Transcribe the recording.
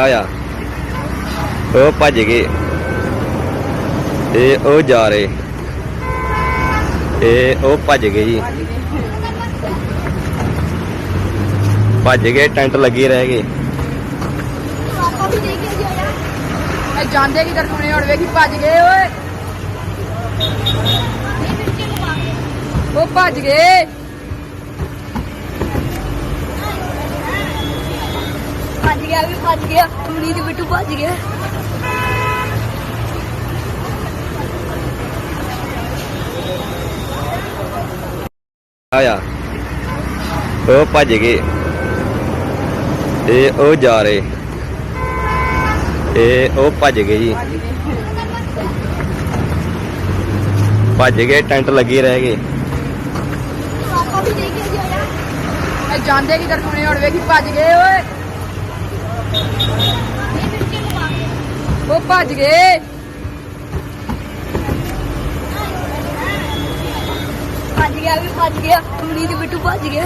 ਆਇਆ। ਉਹ ਭੱਜ ਗਏ। ਇਹ ਉਹ ਜਾ ਰਹੇ। ਇਹ ਉਹ ਭੱਜ ਗਏ ਜੀ। ਭੱਜ ਗਏ, ਟੈਂਟ ਲੱਗੇ ਰਹਿ ਗਏ। ਇਹ ਜਾਂਦੇ ਕੀ ਕਰਨੇ ਹੁਣ? ਵੇਖੀ ਭੱਜ ਗਏ, ਓਏ। ਉਹ ਭੱਜ ਗਏ। ਭੱਜ ਗਿਆ ਵੀ ਭੱਜ ਗਿਆ ਦੇ ਬਿੱਟੂ ਭੱਜ ਗਿਆ। ਆਇਆ। ਉਹ ਭੱਜ ਗਏ। ਇਹ ਉਹ ਜਾ ਰਹੇ। ਇਹ ਉਹ ਭੱਜ ਗਏ ਜੀ। ਭੱਜ ਗਏ ਟੈਂਟ ਲੱਗੀ ਰਹਿ ਗਏ। ਪਾਪਾ ਵੀ ਦੇ ਕੇ ਗਿਆ ਇਹ ਜਾਂਦੇ ਕੀ ਭੱਜ ਗਏ ਓਏ। ਉਹ ਭੱਜ ਗਏ। ਭੱਜ ਗਿਆ ਵੀ ਭੱਜ ਗਿਆ। ਕੁੜੀ ਦੇ ਬਿੱਟੂ ਭੱਜ ਗਿਆ।